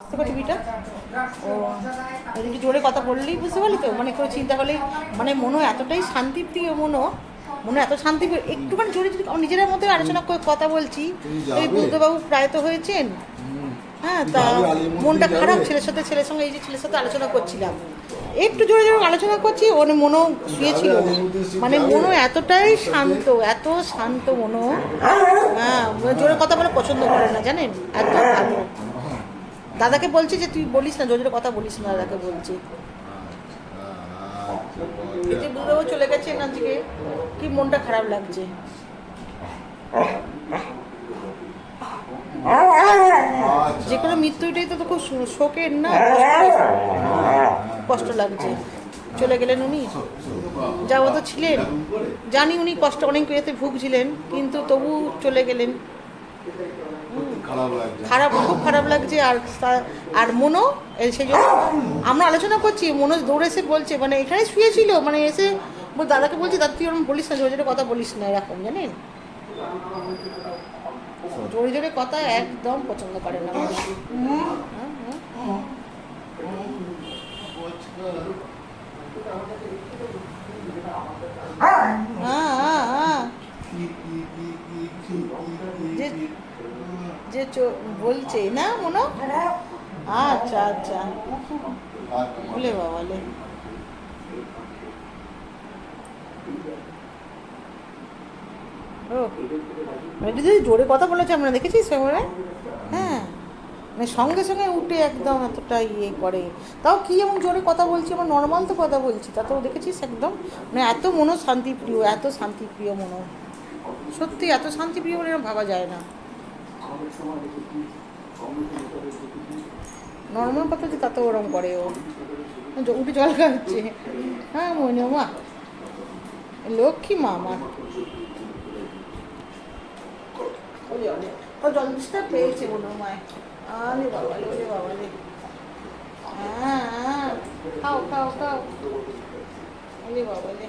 বুঝতে পারছি টিভিটা। ও এদিকে জোরে কথা বললেই বুঝতে পারলি তো? মানে করে চিন্তা করলেই মানে মনে এতটাই শান্তিপ্রিয় মনো মনে এত শান্তি একটুখানি জোরে যদি আমার নিজের মধ্যে আলোচনা করে কথা বলছি এই? বুদ্ধবাবু প্রায় তো হয়েছেন। হ্যাঁ তা মনটা খারাপ ছেলের সাথে ছেলের সঙ্গে এই যে ছেলের সাথে আলোচনা করছিলাম। একটু জোরে জোরে আলোচনা করছি ওর মনও শুয়েছিল। মানে? মনও এতটাই শান্ত এত শান্ত মনো হ্যাঁ জোরে কথা বলে পছন্দ করে না জানেন? এত ভালো দাদাকে বলছি যে তুই বলিস না, জোরে কথা বলিস না, দাদাকে বলছি। যে বুড়ো চলে গেছে আজকে কি মনটা খারাপ লাগছে। যে কোনো মৃত্যুটাই তো খুব শোকের না, কষ্ট লাগছে। চলে গেলেন উনি। যা তো ছিলেন। জানি উনি কষ্ট, অনেক ভুগছিলেন, কিন্তু তবু চলে গেলেন। খারাপ খুব খারাপ লাগছে আর আর মনো সেই জন্য আমরা আলোচনা করছি মনো দৌড়ে এসে বলছে মানে এখানে শুয়েছিল মানে এসে দাদাকে বলছি, দাদা, তুই ওরকম বলিস না জোরে কথা বলিস না, এরকম জানেন জোরে জোরে কথা একদম পছন্দ করে না। হ্যাঁ হ্যাঁ। যে বলছে, না মনো? আচ্ছা আচ্ছা। বলে বাবালে ও মানে যদি জোরে কথা বলেছে আমরা দেখেছিস সেবারে হ্যাঁ। মানে সঙ্গে সঙ্গে উঠে একদম এতটা ইয়ে করে। তাও কি এমন জোরে কথা বলছি? আমার নর্মাল তো কথা বলছি তা তো দেখেছিস একদম? মানে এত মনো শান্তিপ্রিয় এত শান্তিপ্রিয় মনো। সত্যি, এত শান্তিপ্রিয় বলে ভাবা যায় না। নর্মাল যে তাতে ওরম করে ও। উঠে জল খাচ্ছে। হ্যাঁ মনে মা। লক্ষ্মী মা আমার ও জল পেয়েছে মনে হয় আরে বাবা রে বাবা রে। হ্যাঁ হ্যাঁ। খাও খাও খাও। আরে বাবা রে।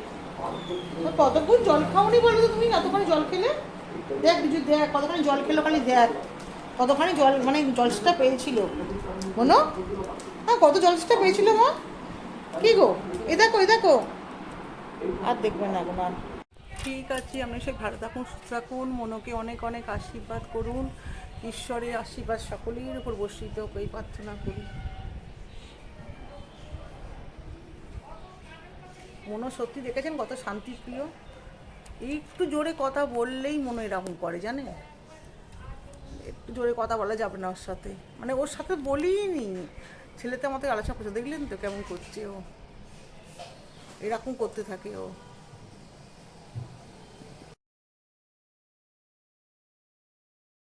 কতক্ষণ জল খাওনি বলো তুমি? এতক্ষণ জল খেলে? দেখ কিছু দেখ কতক্ষণ জল খেলো খালি দেখ। কতখানি জল মানে জলসটা পেয়েছিল। মনো? হ্যাঁ কত জলসটা পেয়েছিল মা? কি গো? এ দেখো এ দেখো। আর দেখবে না এখন আর ঠিক আছে আপনি সে ভালো থাকুন, সুস্থ থাকুন, মনকে অনেক অনেক আশীর্বাদ করুন। ঈশ্বরের আশীর্বাদ সকলের উপর বর্ষিত এই প্রার্থনা করি। মনো সত্যি দেখেছেন কত শান্তিপ্রিয়। একটু জোরে কথা বললেই মনে এরকম করে জানে একটু জোরে কথা বলা যাবে না ওর সাথে। মানে ওর সাথে বলিনি। ছেলেতে আমাদের আলোচনা করছে, দেখলেন তো কেমন করছে ও? এরকম করতে থাকে ও।